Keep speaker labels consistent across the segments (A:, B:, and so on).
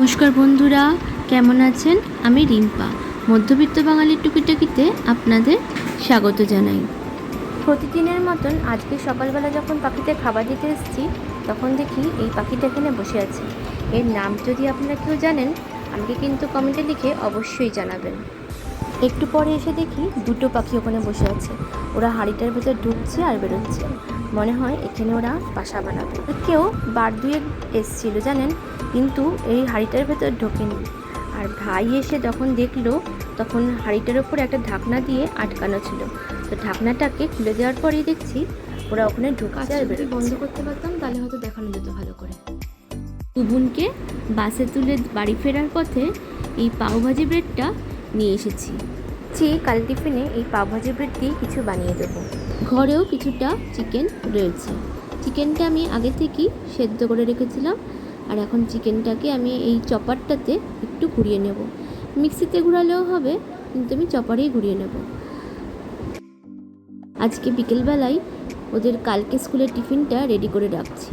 A: নমস্কার বন্ধুরা, কেমন আছেন? আমি রিম্পা। মধ্যবিত্ত বাঙালির টুকিটাকিতে আপনাদের স্বাগত জানাই। প্রতিদিনের মতন আজকে সকালবেলা যখন পাখিতে খাবার দিতে এসেছি, তখন দেখি এই পাখিটা এখানে বসে আছে। এর নাম যদি আপনারা কেউ জানেন, আমাকে কিন্তু কমেন্টে লিখে অবশ্যই জানাবেন। একটু পরে এসে দেখি দুটো পাখি ওখানে বসে আছে। ওরা হাঁড়িটার ভেতর ঢুকছে আর বেরোচ্ছে। মনে হয় এখানে ওরা বাসা বানাবে। কেউ বার দুয়ে এসছিল জানেন? কিন্তু এই হাঁড়িটার ভেতর ঢোকেনি। আর ভাই এসে যখন দেখল তখন হাঁড়িটার ওপরে একটা ঢাকনা দিয়ে আটকানো ছিল। তো ঢাকনাটাকে খুলে দেওয়ার পরেই দেখছি ওরা ওখানে ঢুকছে আর। বন্ধ করতে পারতাম তাহলে হয়তো দেখানো যেত ভালো করে। উবুনকে বাসে তুলে বাড়ি ফেরার পথে এই পাওভাজি ব্রেডটা নিয়ে এসেছি। যে কাল টিফিনে এই পাওভাজি ব্রেড দিয়ে কিছু বানিয়ে দেবো। ঘরেও কিছুটা চিকেন রয়েছে। চিকেনটা আমি আগে থেকেই সেদ্ধ করে রেখেছিলাম আর এখন চিকেনটাকে আমি এই চপারটাতে একটু ঘুরিয়ে নেব। মিক্সিতে ঘুরালেও হবে, কিন্তু আমি চপারেই ঘুরিয়ে নেব। আজকে বিকেলবেলায় ওদের কালকে স্কুলের টিফিনটা রেডি করে রাখছি।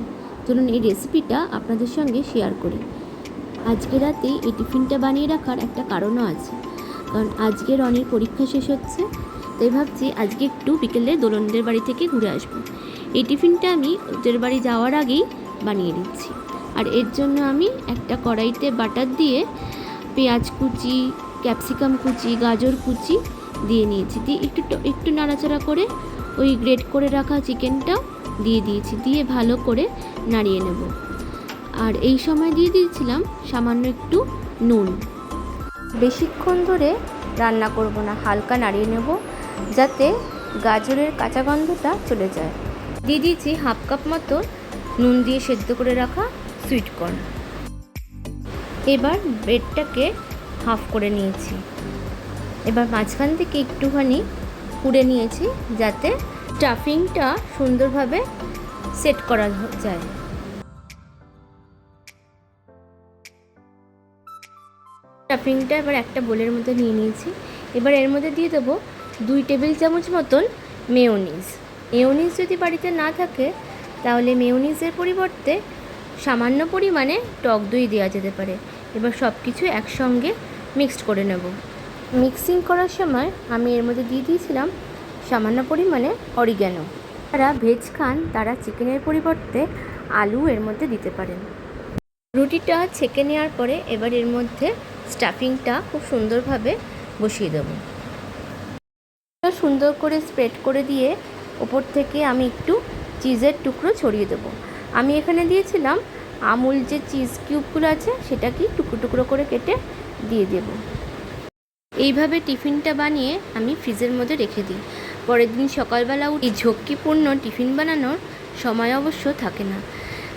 A: চলুন এই রেসিপিটা আপনাদের সঙ্গে শেয়ার করি। আজকে রাতে এই টিফিনটা বানিয়ে রাখার একটা কারণও আছে। কারণ আজকে রনির পরীক্ষা শেষ হচ্ছে, তাই ভাবছি আজকে একটু বিকেলে দোলনদের বাড়ি থেকে ঘুরে আসব। এই টিফিনটা আমি ওদের বাড়ি যাওয়ার আগেই বানিয়ে দিচ্ছি আর এর জন্য আমি একটা কড়াইতে বাটার দিয়ে পেঁয়াজ কুচি, ক্যাপসিকাম কুচি, গাজর কুচি দিয়ে নিয়েছি। দিয়ে একটু একটু নাড়াচাড়া করে ওই গ্রেট করে রাখা চিকেনটা দিয়ে দিয়েছি। দিয়ে ভালো করে নাড়িয়ে নেব। আর এই সময় দিয়ে দিয়েছিলাম সামান্য একটু নুন। বেশিক্ষণ ধরে রান্না করব না, হালকা নাড়িয়ে নেব যাতে গাজরের কাঁচা গন্ধটা চলে যায়। দিয়ে দিয়েছি হাফ কাপ মতো নুন দিয়ে সেদ্ধ করে রাখা সুইট কর্ন এবার ব্রেডটাকে হাফ করে নিয়েছি। এবার মাঝখান থেকে একটুখানি পুড়ে নিয়েছি যাতে স্টাফিংটা সুন্দরভাবে সেট করা যায়। স্টাফিংটা এবার একটা বোলের মধ্যে নিয়ে নিয়েছি। এবার এর মধ্যে দিয়ে দেবো দুই টেবিল চামচ মতন মেয়োনিজ। মেয়োনিজ যদি বাড়িতে না থাকে, তাহলে মেয়োনিজের পরিবর্তে সামান্য পরিমাণে টক দই দেওয়া যেতে পারে। এবার সব কিছু একসঙ্গে মিক্সড করে নেব। মিক্সিং করার সময় আমি এর মধ্যে দিয়ে দিয়েছিলাম সামান্য পরিমাণে অরিগ্যানো। যারা ভেজ খান, তারা চিকেনের পরিবর্তে আলু এর মধ্যে দিতে পারেন। রুটিটা ছেঁকে নেওয়ার পরে এবার এর মধ্যে স্টাফিংটা খুব সুন্দরভাবে বসিয়ে দেবো। সুন্দর করে স্প্রেড করে দিয়ে ওপর থেকে আমি একটু চিজের টুকরো ছড়িয়ে দেবো। আমি এখানে দিয়েছিলাম আমুল যে চিজ কিউবগুলো আছে সেটাকে টুকরো টুকরো করে কেটে দিয়ে দেব। এইভাবে টিফিনটা বানিয়ে আমি ফ্রিজের মধ্যে রেখে দিই। পরের দিন সকালবেলা উঠে ঝক্কিপূর্ণ টিফিন বানানোর সময় অবশ্য থাকে না।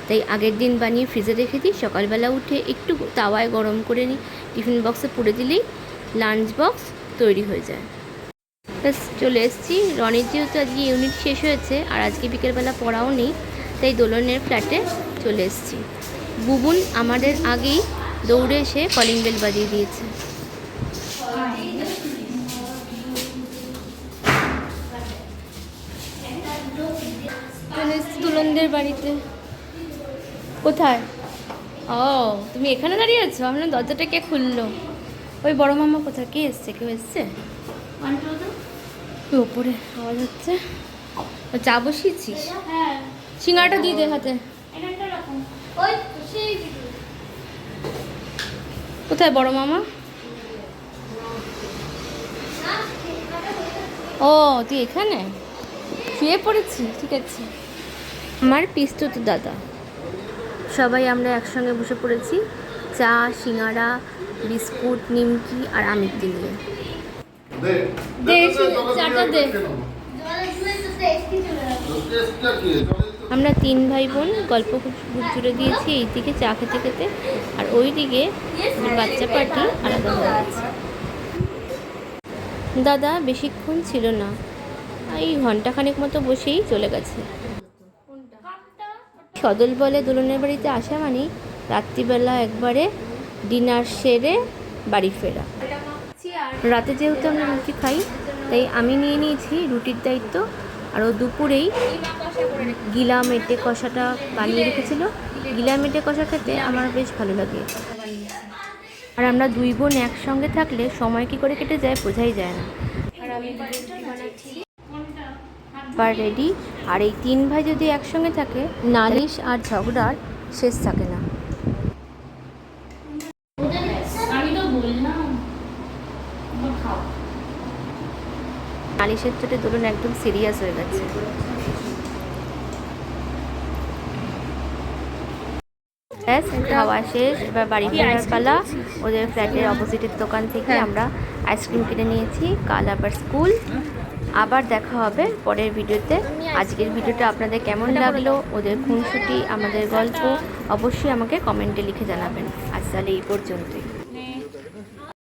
A: তাই আগের দিন বানিয়ে ফ্রিজে রেখে দিই, সকালবেলা উঠে একটু তাওয়ায় গরম করে নিই। টিফিন বক্সে পুড়ে দিলেই লাঞ্চ বক্স তৈরি হয়ে যায়। ব্যাস, চলে এসেছি। রনির যেহেতু আজকে ইউনিট শেষ হয়েছে আর আজকে বিকেলবেলা পড়াও নেই, তাই দোলনের ফ্ল্যাটে চলে এসেছি। বুবুন আমাদের আগেই দৌড়ে এসে কলিং বেল বাজিয়ে দিয়েছে। বাড়িতে। কোথায়? ও, তুমি এখানে দাঁড়িয়ে আছো? আমরা দরজাটা কে খুললো? ওই বড় মামা কোথায়? কে এসছে? কেউ এসছে? ওপরে আওয়াজ হচ্ছে। ও, চা বসিয়েছিস? সিঙ্গাটা দিয়ে দে হাতে। কোথায় বড় মামা? ও, তুই এখানে? শুয়ে পড়েছি ঠিক আছে। আমার পিস্তুত দাদা। সবাই আমরা একসঙ্গে বসে পড়েছি। চা সিঙ্গারা বিস্কুট নিমকি আর আমিত্তি নিয়ে। আমরা তিন ভাই বোন গল্প জুড়ে দিয়েছি এই দিকে চা খেতে খেতে। আর ওই দিকে বাচ্চা পার্টি আলাদা হয়ে গেছে। দাদা বেশিক্ষণ ছিল না। এই ঘন্টাখানেক মতো বসেই চলে গেছে। সদল বলে দোলনের বাড়িতে আসা মানেই রাত্রিবেলা একবারে ডিনার সেরে বাড়ি ফেরা। রাতে যেহেতু আমরা রুটি খাই, তাই আমি নিয়ে নিয়েছি রুটির দায়িত্ব, আর ও দুপুরেই গিলা মেটে কষাটা বানিয়ে রেখেছিল। গিলা মেটে কষা খেতে আমার বেশ ভালো লাগে। আর আমরা দুই বোন একসঙ্গে থাকলে সময় কি করে কেটে যায় বোঝাই যায় না।
B: আর আমি
A: বা রেডি আর এই তিন ভাই যদি একসঙ্গে থাকে নালিশ আর ঝগড়ার শেষ থাকে না। নালিশের চোটে ধরুন একদম সিরিয়াস হয়ে গেছে। ব্যাস খাওয়া শেষ। এবার বাড়ি ফেরার পালা। ওদের ফ্ল্যাটের অপোজিটের দোকান থেকে আমরা আইসক্রিম কিনে নিয়েছি। কাল আবার স্কুল আবার দেখা হবে পরের ভিডিওতে। আজকের ভিডিওটা আপনাদের কেমন লাগল ওদের খুনসুটি আমাদের গল্প অবশ্যই আমাকে কমেন্টে লিখে জানাবেন। আজ তাহলে এই পর্যন্তই।